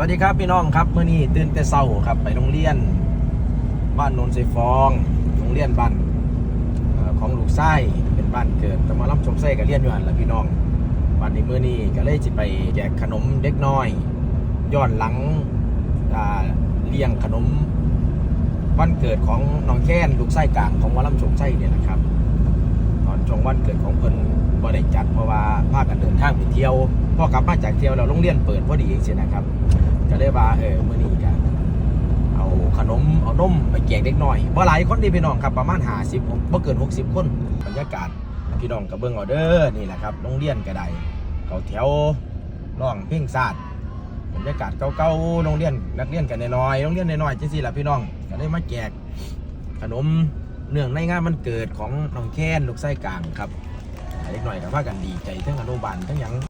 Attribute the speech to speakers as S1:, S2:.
S1: วัสดีครับพี่น้องครับเมื่อนี้ตื่นแต่เช้าครับ ไปโรงเรียน บ้านโนนไซฟอง โรงเรียนบ้านออของลูกไส้เป็นบ้านเกิดแต่มารับชมไส้กับเรียนอยู่หันละพี่น้องวันนี้เมื่อนี้ก็เลยจะไปแจกขนมเด็กน้อยย้อนหลังเลี้ยงขนมวันเกิดของน้องแค้นลูกไส้กลางของหมาล่ำชมไส้เนี่ยนะครับ ตอนช่วงวันเกิดของเพิ่นบ่ได้จัดเพราะว่าพากันเดินทางไปเที่ยวพอกลับมาจากเที่ยวแล้วโรงเรียนเปิดพอดีเองสินะครับ ก็เลยว่าเออมื้อนี้ก็เอาขนมเอานมไปแจกเด็กน้อยบ่หลายคนดีพี่น้องครับประมาณ50บ่เกิน 60 คนบรรยากาศพี่น้องก็เบิ่งเอาเด้อนี่แหละครับโรงเรียนก็ได้เขาแถวร้องเพลงชาสติบรรยากาศเก่าๆโรงเรียนนักเรียนกันน้อยโรงเรียนน้อยๆจังซี่ล่ะพี่น้องก็เลยมาแจกขนมเนื่องในงานมันเกิดของน้องแค้นลูกไส้กลางครับเล็กหน่อยกับว่ากันดีใจทั้งอนุบาลทั้งยัง